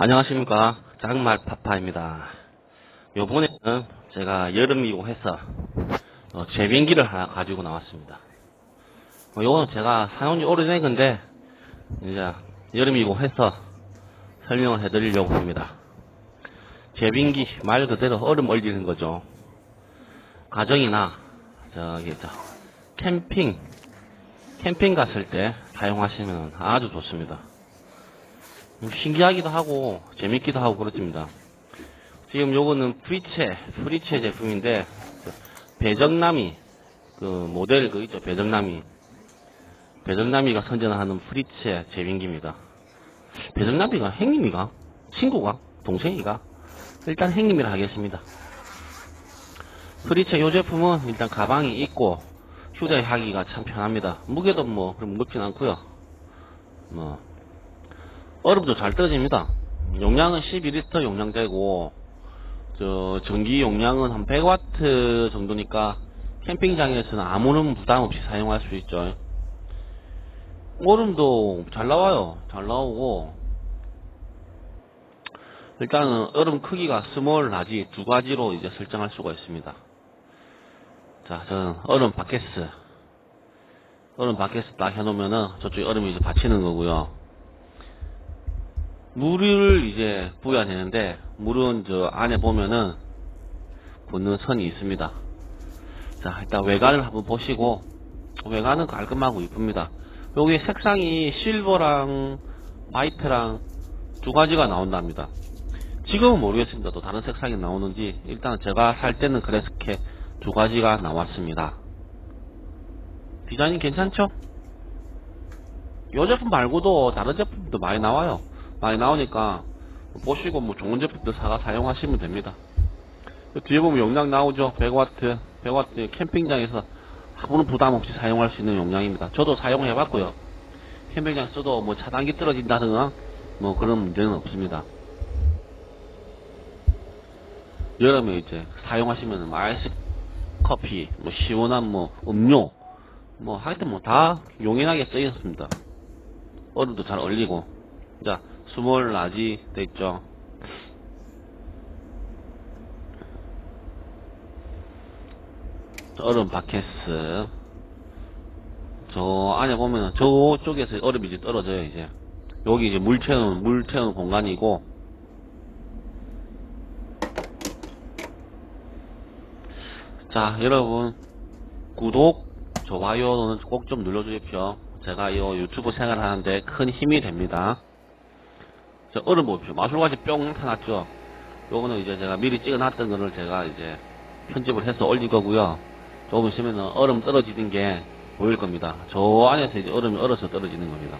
안녕하십니까. 장말 파파입니다. 요번에는 제가 여름이고 해서 어, 제빙기를 하나 가지고 나왔습니다. 어, 요거는 제가 사용이 오래된 건데 이제 여름이고 해서 설명을 해드리려고 합니다. 제빙기 말 그대로 얼음 얼리는 거죠. 가정이나 저기 저 캠핑 캠핑 갔을 때 사용하시면 아주 좋습니다. 음, 신기하기도 하고 재밌기도 하고 그렇습니다. 지금 요거는 프리체 프리체 제품인데 그 배정남이 그 모델 그 있죠 배정남이 배정남이가 선전하는 프리체 제빙기입니다. 배정남이가 행님이가 친구가 동생이가 일단 행님이라 하겠습니다. 프리체 요 제품은 일단 가방이 있고 휴대하기가 참 편합니다. 무게도 뭐 그럼 무겁진 않고요. 뭐 얼음도 잘 떨어집니다. 용량은 12리터 용량되고, 저, 전기 용량은 한 100와트 정도니까, 캠핑장에서는 아무런 부담 없이 사용할 수 있죠. 얼음도 잘 나와요. 잘 나오고, 일단은 얼음 크기가 스몰, 라지 두 가지로 이제 설정할 수가 있습니다. 자, 저는 얼음 바켓스. 얼음 바켓스 딱 해놓으면은 저쪽에 얼음이 이제 받치는 거고요. 물을 이제 부어야 되는데 물은 저 안에 보면은 붙는 선이 있습니다. 자 일단 외관을 한번 보시고 외관은 깔끔하고 이쁩니다. 여기 색상이 실버랑 화이트랑 두 가지가 나온답니다. 지금은 모르겠습니다. 또 다른 색상이 나오는지 일단 제가 살 때는 그래스케 두 가지가 나왔습니다. 디자인 괜찮죠? 이 제품 말고도 다른 제품도 많이 나와요. 많이 나오니까 보시고 뭐 좋은 제품들 사가 사용하시면 됩니다. 그 뒤에 보면 용량 나오죠. 100와트, 100와트 캠핑장에서 아무런 부담 없이 사용할 수 있는 용량입니다. 저도 사용해봤고요. 캠핑장 써도 뭐 차단기 떨어진다든가 뭐 그런 문제는 없습니다. 여름에 이제 사용하시면 아이스 커피, 뭐 시원한 뭐 음료, 뭐 하여튼 뭐 다 용인하게 쓰였습니다. 얼음도 잘 얼리고 자 스몰 라지 돼 있죠. 얼음 바켓스. 저 안에 보면은 저쪽에서 얼음이 이제 떨어져요 이제. 여기 이제 물 채우는 물 채우는 공간이고. 자 여러분 구독 좋아요는 꼭 좀 눌러주십시오. 제가 이 유튜브 생활하는데 큰 힘이 됩니다. 저 얼음 보십시오. 마술같이 뿅 나타났죠. 요거는 이제 제가 미리 찍어놨던 거를 제가 이제 편집을 해서 올릴 거고요. 조금 있으면 얼음 떨어지는 게 보일 겁니다. 저 안에서 이제 얼음이 얼어서 떨어지는 겁니다.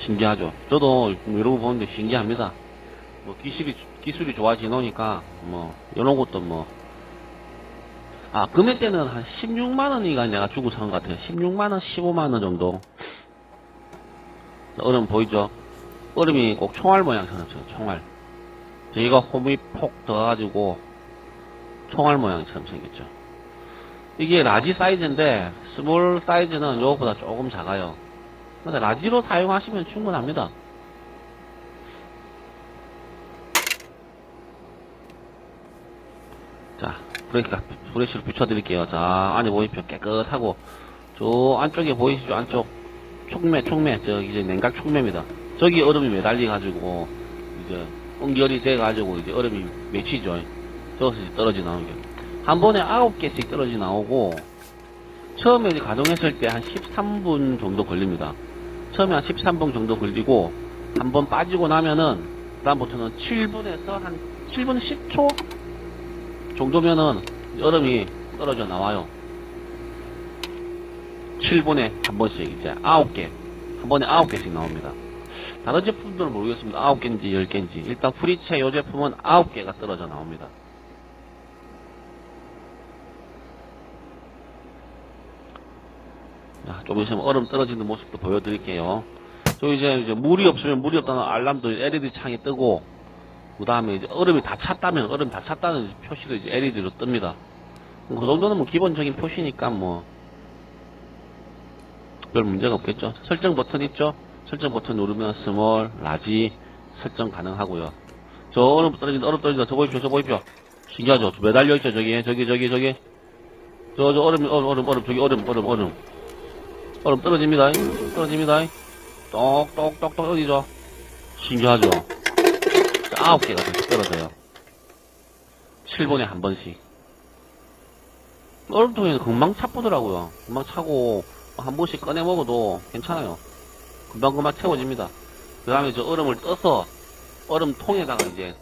신기하죠. 저도 여러분 보는데 신기합니다. 뭐 기술이 기술이 좋아지노니까 뭐 이런 것도 뭐 아, 금액대는 한 16만원이가 내가 주고 산 것 같아요. 16만 원, 15만 원 정도. 얼음 보이죠? 얼음이 꼭 총알 모양처럼 생겼죠, 총알. 저희가 홈이 폭 들어가지고, 총알 모양처럼 생겼죠. 이게 라지 사이즈인데, 스몰 사이즈는 요거보다 조금 작아요. 근데 라지로 사용하시면 충분합니다. 자, 브레이크, 브레이크를 붙여드릴게요. 자, 안에 보이십시오. 깨끗하고, 저 안쪽에 보이시죠? 안쪽, 촉매, 촉매, 저 이제 냉각 촉매입니다. 저기 얼음이 매달려가지고, 이제, 응결이 돼가지고, 이제 얼음이 맺히죠. 이제 떨어져 나오게. 한 번에 아홉 개씩 떨어져 나오고, 처음에 가동했을 때 한 13분 정도 걸립니다. 처음에 한 13분 정도 걸리고, 한 번 빠지고 나면은, 그다음부터는 7분에서 한 7분 10초 정도면은 얼음이 떨어져 나와요. 7분에 한 번씩 이제 9개. 한 번에 9개씩 나옵니다. 다른 제품들은 모르겠습니다. 9개인지 10개인지. 일단 프리체 요 제품은 9개가 떨어져 나옵니다. 자, 좀 있으면 얼음 떨어지는 모습도 보여드릴게요. 저 이제, 이제 물이 없으면 물이 없다는 알람도 LED 창이 뜨고, 그 다음에 이제 얼음이 다 찼다면 얼음이 다 찼다는 표시도 이제 LED로 뜹니다. 그 정도는 뭐 기본적인 표시니까 뭐 별 문제가 없겠죠. 설정 버튼 있죠? 설정 버튼 누르면 스몰, 라지 설정 가능하고요. 저 얼음 떨어진다, 얼음 떨어진다. 저 보십시오, 저 보십시오. 신기하죠? 매달려 있죠, 저기, 저기, 저기, 저기. 저, 저 얼음, 얼음, 얼음, 얼음, 저기 얼음, 얼음, 얼음. 얼음 떨어집니다. 떨어집니다. 똑똑똑똑 어디죠? 신기하죠? 자, 아홉 개가 계속 떨어져요. 7분에 한 번씩. 얼음통에는 금방 차쁘더라고요. 금방 차고, 한 번씩 꺼내 먹어도 괜찮아요. 금방금방 채워집니다. 그 다음에 저 얼음을 떠서 얼음 통에다가 이제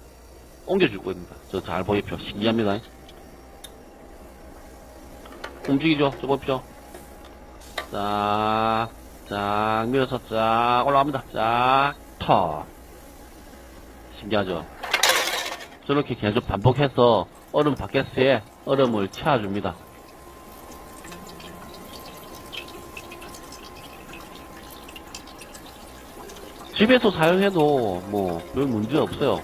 옮겨줄 겁니다. 저 잘 보십시오. 신기합니다. 움직이죠? 저 보십시오. 쫙, 쫙, 밀어서 쫙 올라갑니다. 쫙, 터. 신기하죠? 저렇게 계속 반복해서 얼음 바켓스에 얼음을 채워줍니다. 집에서 사용해도 뭐 별 문제 없어요.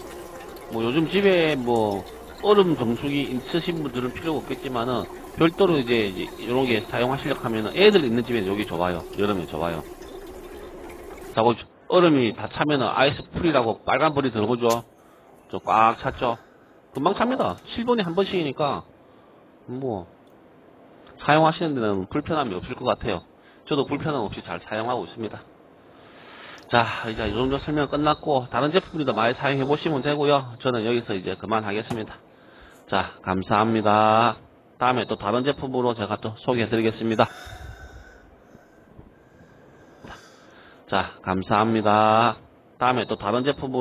뭐 요즘 집에 뭐 얼음 정수기 있으신 분들은 필요가 없겠지만은 별도로 이제 이런 게 사용하시려고 하면은 애들 있는 집에 여기 좋아요. 여름에 좋아요. 자, 뭐 얼음이 다 차면은 아이스 풀이라고 빨간 불이 들어오죠. 저꽉 찼죠. 금방 찹니다. 7분에 한 번씩이니까 뭐 사용하시는 데는 불편함이 없을 것 같아요. 저도 불편함 없이 잘 사용하고 있습니다. 자, 이제 이 정도 설명 끝났고 다른 제품들도 많이 사용해 보시면 되고요. 저는 여기서 이제 그만하겠습니다. 자, 감사합니다. 다음에 또 다른 제품으로 제가 또 소개해 드리겠습니다. 자, 감사합니다. 다음에 또 다른 제품으로